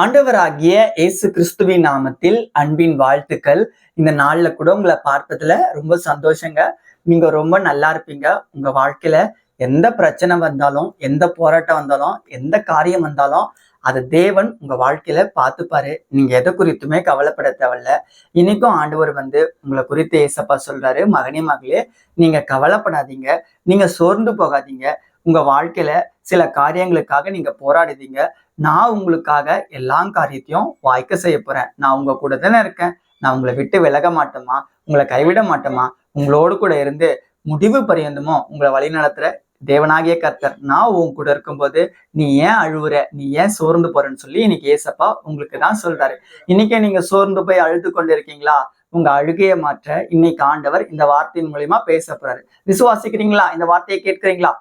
ஆண்டவராகிய இயேசு கிறிஸ்துவின் நாமத்தில் அன்பின் வாழ்த்துக்கள். இந்த நாள்ல கூட உங்களை பார்த்ததுல ரொம்ப சந்தோஷங்க. நீங்க ரொம்ப நல்லா இருப்பீங்க. உங்க வாழ்க்கையில எந்த பிரச்சனை வந்தாலும் எந்த போராட்டம் வந்தாலும் எந்த காரியம் வந்தாலும் அது தேவன் உங்க வாழ்க்கையில பார்த்துப்பாரு. நீங்க எதை குறித்துமே கவலைப்பட தேவையில்ல. இன்னைக்கும் ஆண்டவர் வந்து உங்களை குறித்து ஏசப்பா சொல்றாரு. மகனே மகளே நீங்க கவலைப்படாதீங்க. நீங்க சோர்ந்து போகாதீங்க. உங்க வாழ்க்கையில சில காரியங்களுக்காக நீங்க போராடுதீங்க நான் உங்களுக்காக எல்லா காரியத்தையும் வாய்க்க செய்ய போறேன். நான் உங்க கூட தானே இருக்கேன். நான் உங்களை விட்டு விலக மாட்டோமா உங்களை கைவிட மாட்டோமா உங்களோடு கூட இருந்து முடிவு பரியந்தமோ உங்களை வழி நடத்துற தேவனாகிய கர்த்தர். நான் உன் கூட இருக்கும்போது நீ ஏன் அழுவுற? நீ ஏன் சோர்ந்து போறன்னு சொல்லி இன்னைக்கு ஏசப்பா உங்களுக்கு தான் சொல்றாரு. இன்னைக்கு நீங்க சோர்ந்து போய் அழுது கொண்டு இருக்கீங்களா உங்க அழுகையை மாற்ற இன்னைக்கு ஆண்டவர் இந்த வார்த்தையின் மூலியமா பேச போறாரு. விசுவாசிக்கிறீங்களா? இந்த வார்த்தையை கேட்கிறீங்களா?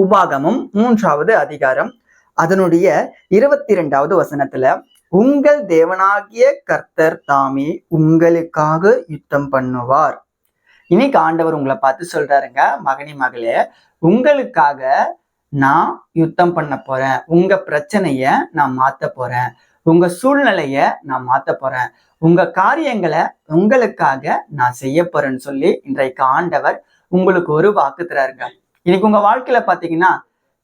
உபாகமும் மூன்றாவது அதிகாரம் அதனுடைய இருபத்தி ரெண்டாவது வசனத்துல உங்கள் தேவனாகிய கர்த்தர் தாமே உங்களுக்காக யுத்தம் பண்ணுவார். இன்னைக்கு ஆண்டவர் உங்களை பார்த்து சொல்றாருங்க மகனி மகளே உங்களுக்காக நான் யுத்தம் பண்ண போறேன். உங்க பிரச்சனைய நான் மாத்த போறேன். உங்க சூழ்நிலைய நான் மாத்த போறேன். உங்க காரியங்களை உங்களுக்காக நான் செய்ய போறேன்னு சொல்லி இன்றைக்கு ஆண்டவர் உங்களுக்கு ஒரு வாக்கு தராருங்க. இன்னைக்கு உங்க வாழ்க்கையில பாத்தீங்கன்னா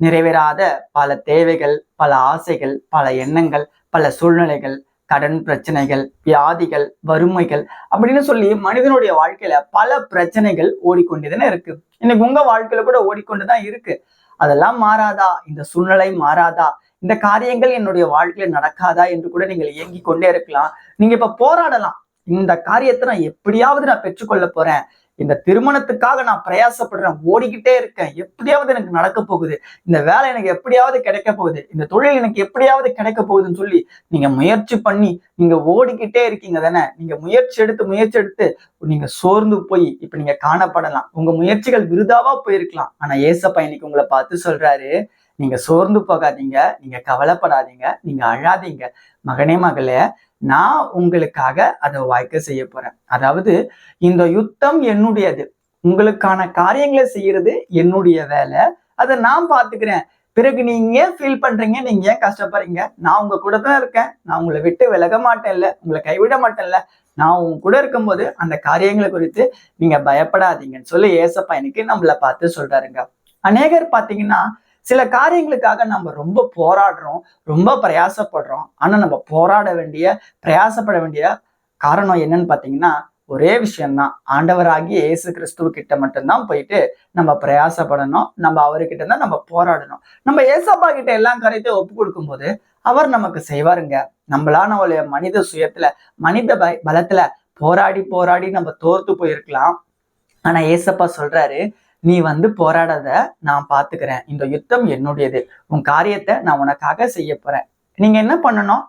நிறைவேறாத பல தேவைகள் பல ஆசைகள் பல எண்ணங்கள் பல சூழ்நிலைகள் கடன் பிரச்சனைகள் வியாதிகள் வறுமைகள் அப்படின்னு சொல்லி மனிதனுடைய வாழ்க்கையில பல பிரச்சனைகள் ஓடிக்கொண்டுதானே இருக்கு. இன்னைக்கு உங்க வாழ்க்கையில கூட ஓடிக்கொண்டுதான் இருக்கு. அதெல்லாம் மாறாதா? இந்த சூழ்நிலை மாறாதா? இந்த காரியங்கள் என்னுடைய வாழ்க்கையில நடக்காதா என்று கூட நீங்கள் இயங்கி கொண்டே இருக்கலாம். நீங்க இப்ப போராடலாம். இந்த காரியத்தை நான் எப்படியாவது நான் பெற்றுக்கொள்ள போறேன். இந்த திருமணத்துக்காக நான் பிரயாசப்படுறேன் ஓடிக்கிட்டே இருக்கேன் எப்படியாவது எனக்கு நடக்க போகுது இந்த வேலை எனக்கு எப்படியாவது கிடைக்க போகுது இந்த தொழில் எனக்கு எப்படியாவது கிடைக்க போகுதுன்னு சொல்லி நீங்க முயற்சி பண்ணி நீங்க ஓடிக்கிட்டே இருக்கீங்க தானே? நீங்க முயற்சி எடுத்து முயற்சி எடுத்து நீங்க சோர்ந்து போய் இப்ப நீங்க காணப்படலாம். உங்க முயற்சிகள் விருதாவா போயிருக்கலாம். ஆனா ஏசப்பா இன்னைக்கு உங்களை பார்த்து சொல்றாரு நீங்க சோர்ந்து போகாதீங்க. நீங்க கவலைப்படாதீங்க. நீங்க அழாதீங்க. மகனே மகளே நான் உங்களுக்காக அதை வாய்க்க செய்ய போறேன். அதாவது இந்த யுத்தம் என்னுடையது. உங்களுக்கான காரியங்களை செய்யறது என்னுடைய வேலை. அதை நான் பாத்துக்கிறேன். பிறகு நீங்க ஏன் ஃபீல் பண்றீங்க? நீங்க ஏன் கஷ்டப்படுறீங்க? நான் உங்க கூட தான் இருக்கேன். நான் உங்களை விட்டு விலக மாட்டேன்ல. உங்களை கைவிட மாட்டேன்ல. நான் உங்க கூட இருக்கும்போது அந்த காரியங்களை குறித்து நீங்க பயப்படாதீங்கன்னு சொல்லி ஏசப்பா எனக்கு நம்மள பார்த்து சொல்றாருங்க. அநேகர் பாத்தீங்கன்னா சில காரியங்களுக்காக நம்ம ரொம்ப போராடுறோம் ரொம்ப பிரயாசப்படுறோம். ஆனா நம்ம போராட வேண்டிய பிரயாசப்பட வேண்டிய காரணம் என்னன்னு பாத்தீங்கன்னா ஒரே விஷயம்தான். ஆண்டவராகிய இயேசு கிறிஸ்துவ கிட்ட மட்டும்தான் போயிட்டு நம்ம பிரயாசப்படணும். நம்ம அவர்கிட்ட தான் நம்ம போராடணும். நம்ம ஏசப்பா கிட்ட எல்லா காரியத்தையும் ஒப்பு கொடுக்கும்போது அவர் நமக்கு செய்வாருங்க. நம்மளா நம்மளுடைய மனித சுயத்துல மனித ப பலத்துல போராடி போராடி நம்ம தோர்த்து போயிருக்கலாம். ஆனா ஏசப்பா சொல்றாரு நீ வந்து போராடாத நான் பார்த்துக்கிறேன் இந்த யுத்தம் என்னுடையது. உன் காரியத்தை நான் உனக்காக செய்ய போறேன். நீங்க என்ன பண்ணணும்?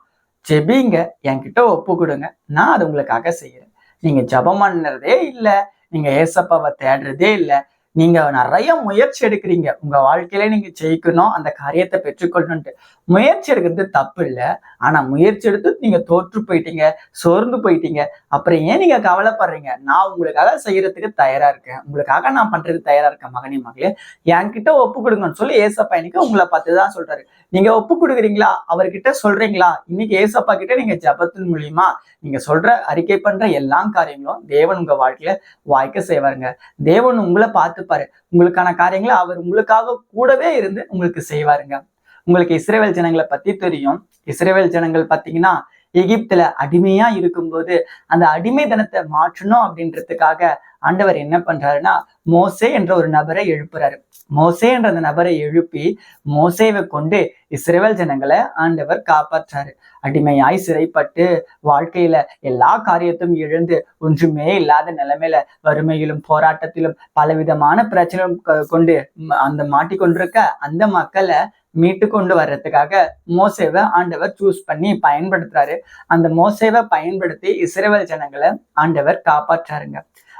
ஜெபிங்க. என்கிட்ட ஒப்பு கொடுங்க. நான் அது உங்களுக்காக செய்யறேன். நீங்க ஜபம் பண்ணுறதே இல்லை. நீங்க ஏசப்பாவை தேடுறதே இல்லை. நீங்க நிறைய முயற்சி எடுக்கிறீங்க. உங்க வாழ்க்கையில நீங்க ஜெயிக்கணும் அந்த காரியத்தை பெற்றுக்கொள்ளணும்ட்டு முயற்சி எடுக்கிறது தப்பு இல்லை. ஆனா முயற்சி எடுத்து நீங்க தோற்று போயிட்டீங்க சோர்ந்து போயிட்டீங்க. அப்புறம் ஏன் நீங்க கவலைப்படுறீங்க? நான் உங்களுக்காக செய்யறதுக்கு தயாரா இருக்கேன். உங்களுக்காக நான் பண்றதுக்கு தயாரா இருக்கேன் மகனே மகளே. என்கிட்ட ஒப்பு கொடுங்கன்னு சொல்லி ஏசப்பா எனக்கு உங்களை பார்த்து தான் சொல்றாரு. நீங்க ஒப்பு கொடுக்குறீங்களா? அவர்கிட்ட சொல்றீங்களா? இன்னைக்கு ஏசப்பா கிட்ட நீங்க ஜபத்தின் மூலியமா நீங்க சொல்ற அறிக்கை பண்ற எல்லா காரியங்களும் தேவன் உங்க வாழ்க்கையில வாய்க்க செய்வாருங்க. தேவன் உங்களை பார்த்து பார்த்துப்பாரு. உங்களுக்கான காரியங்களை அவர் உங்களுக்காக கூடவே இருந்து உங்களுக்கு செய்வாருங்க. உங்களுக்கு இஸ்ரேவேல் ஜனங்களை பத்தி தெரியும். இஸ்ரேவேல் ஜனங்கள் பாத்தீங்கன்னா எகிப்துல அடிமையா இருக்கும்போது அந்த அடிமை தனத்தை மாற்றணும் அப்படின்றதுக்காக ஆண்டவர் என்ன பண்றாருன்னா மோசே என்ற ஒரு நபரை எழுப்புறாரு. மோசே என்ற அந்த நபரை எழுப்பி மோசேவை கொண்டு இஸ்ரேவல் ஜனங்களை ஆண்டவர் காப்பாற்றாரு. அடிமையாய் சிறைப்பட்டு வாழ்க்கையில எல்லா காரியத்தையும் இழந்து ஒன்றுமே இல்லாத நிலைமையில வறுமையிலும் போராட்டத்திலும் பலவிதமான பிரச்சனையும் கொண்டு அந்த மாட்டிக்கொண்டிருக்க அந்த மக்களை மீட்டு கொண்டு வர்றதுக்காக மோசேவை ஆண்டவர் சூஸ் பண்ணி பயன்படுத்துறாரு. அந்த மோசேவை பயன்படுத்தி இஸ்ரேவல் ஜனங்களை ஆண்டவர் காப்பாற்றாருங்க.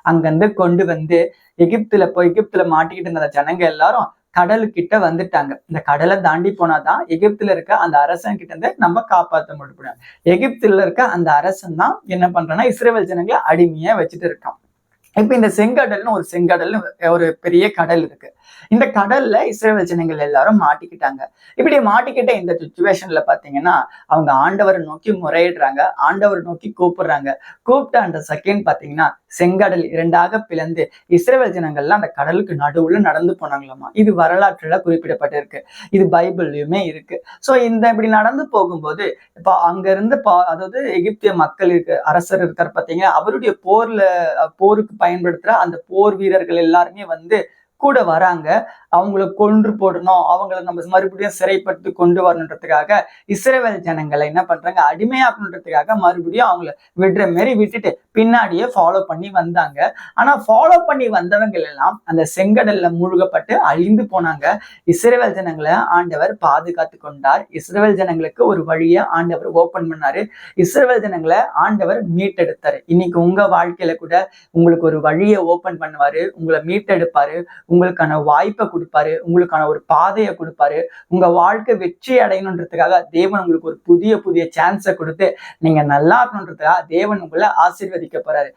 அங்கிருந்து கொண்டு வந்து எகிப்துல போய் எகிப்துல மாட்டிக்கிட்டு இருந்த ஜனங்க எல்லாரும் கடலுக்கிட்ட வந்துட்டாங்க. இந்த கடலை தாண்டி போனாதான் எகிப்துல இருக்க அந்த அரசன் கிட்ட இருந்து நம்ம காப்பாற்ற முடியும். எகிப்துல இருக்க அந்த அரசன் தான் என்ன பண்றான்னா இஸ்ரேல் ஜனங்களை அடிமையா வச்சுட்டு இருக்கான். இப்ப இந்த செங்கடல்னு ஒரு செங்கடல்னு ஒரு பெரிய கடல் இருக்கு. இந்த கடல்ல இஸ்ரேல் ஜனங்கள் எல்லாரும் மாட்டிக்கிட்டாங்க. இப்படி மாட்டிக்கிட்ட இந்த சுச்சுவேஷன்ல பாத்தீங்கன்னா அவங்க ஆண்டவரை நோக்கி முறையிடுறாங்க. ஆண்டவரை நோக்கி கூப்பிடுறாங்க. கூப்பிட்ட அந்த செகண்ட் பாத்தீங்கன்னா செங்கடல் இரண்டாக பிளந்து இஸ்ரேல் ஜனங்கள்லாம் அந்த கடலுக்கு நடுவுல நடந்து போனாங்களாமா? இது வரலாற்றுல குறிப்பிடப்பட்டிருக்கு. இது பைபிள்லயுமே இருக்கு. சோ இந்த இப்படி நடந்து போகும்போது இப்போ அங்க இருந்து அதாவது எகிப்திய மக்கள் இருக்கு அரசர் இருக்கார் பாத்தீங்கன்னா அவருடைய போர்ல போருக்கு பயன்படுத்துற அந்த போர் வீரர்கள் எல்லாருமே வந்து கூட வராங்க. அவங்கள கொன்று போடணும். அவங்கள நம்ம மறுபடியும் சிறைப்பட்டு கொண்டு வரணுன்றதுக்காக இஸ்ரேவேல் ஜனங்களை என்ன பண்றாங்க? அடிமையாக்கணுன்றதுக்காக மறுபடியும் அவங்கள விடுற மாரி விட்டுட்டு பின்னாடியே ஃபாலோ பண்ணி வந்தாங்க. ஆனா ஃபாலோ பண்ணி வந்தவங்க எல்லாம் அந்த செங்கடல்ல மூழ்கப்பட்டு அழிந்து போனாங்க. இஸ்ரேவேல் ஜனங்களை ஆண்டவர் பாதுகாத்து கொண்டார். இஸ்ரேவேல் ஜனங்களுக்கு ஒரு வழியை ஆண்டவர் ஓபன் பண்ணாரு. இஸ்ரேவேல் ஜனங்களை ஆண்டவர் மீட்டெடுத்தாரு. இன்னைக்கு உங்க வாழ்க்கையில கூட உங்களுக்கு ஒரு வழியை ஓபன் பண்ணுவாரு. உங்களை மீட்டெடுப்பாரு. உங்களுக்கான வாய்ப்பை கொடுப்பாரு உங்களுக்கான ஒரு பாதையை கொடுப்பாரு உங்க வாழ்க்கை வெற்றி அடையணுன்றதுக்காக தேவன் உங்களுக்கு ஒரு புதிய புதிய சான்ஸை கொடுத்து நீங்க நல்லா இருக்கணுன்றதுக்காக தேவன் உங்களை ஆசீர்வதிக்க போறாரு.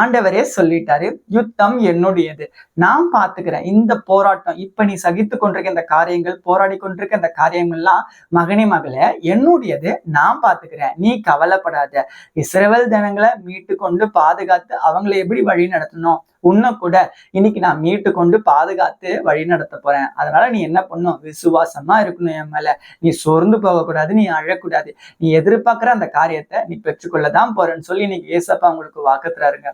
ஆண்டவரே சொல்லிட்டாரு யுத்தம் என்னுடையது. நான் பாத்துக்கிறேன் இந்த போராட்டம் இப்ப நீ சகித்து கொண்டிருக்க இந்த காரியங்கள் போராடி கொண்டிருக்க இந்த காரியங்கள்லாம் மகனே மகளே என்னுடையது நான் பாத்துக்கிறேன் நீ கவலைப்படாத. இஸ்ரேல் ஜனங்களை மீட்டு கொண்டு பாதுகாத்து அவங்களை எப்படி வழி நடத்தணும்? உன்னை கூட இன்னைக்கு நான் மீட்டு கொண்டு பாதுகாத்து வழி நடத்த போறேன். அதனால நீ என்ன பண்ணும்? விசுவாசமா இருக்கணும் என் மேல. நீ சோர்ந்து போகக்கூடாது நீ அழக்கூடாது. நீ எதிர்பார்க்குற அந்த காரியத்தை நீ பெற்றுக்கொள்ளதான் போறேன்னு சொல்லி இன்னைக்கு ஏசப்பா உங்களுக்கு வாக்கத்துறாருங்க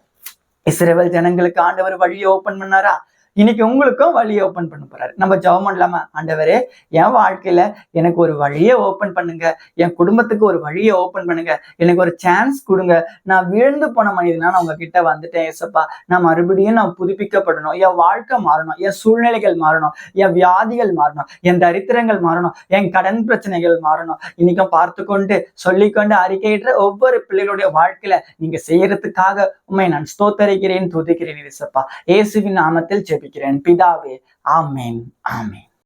இஸ்ரேவல் ஜனங்களுக்கு ஆண்டவர் வழியை ஓப்பன் பண்ணாரா? இன்னைக்கு உங்களுக்கும் வழியை ஓப்பன் பண்ண போறாரு. நம்ம ஜபம் பண்ணலாமா ஆண்டவரே என் வாழ்க்கையில எனக்கு ஒரு வழியை ஓப்பன் பண்ணுங்க. என் குடும்பத்துக்கு ஒரு வழியை ஓப்பன் பண்ணுங்க. எனக்கு ஒரு சான்ஸ் கொடுங்க. நான் விழுந்து போன மனிதனா நான் உங்ககிட்ட வந்துட்டேன் ஏசப்பா நான் மறுபடியும் நான் புதுப்பிக்கப்படணும். என் வாழ்க்கை மாறணும். என் சூழ்நிலைகள் மாறணும். என் வியாதிகள் மாறணும். என் தரித்திரங்கள் மாறணும். என் கடன் பிரச்சனைகள் மாறணும். இன்னைக்கும் பார்த்து கொண்டு சொல்லிக்கொண்டு அறிக்கையிட்ட ஒவ்வொரு பிள்ளைகளுடைய வாழ்க்கையில நீங்க செய்யறதுக்காக உண்மை நான் ஸ்தோத்தரிக்கிறேன் துதிக்கிறேன் ஏசப்பா இயேசுவின் நாமத்தில் ஜெபிக்கிறேன் பிதாவே ஆமேன் ஆமேன்.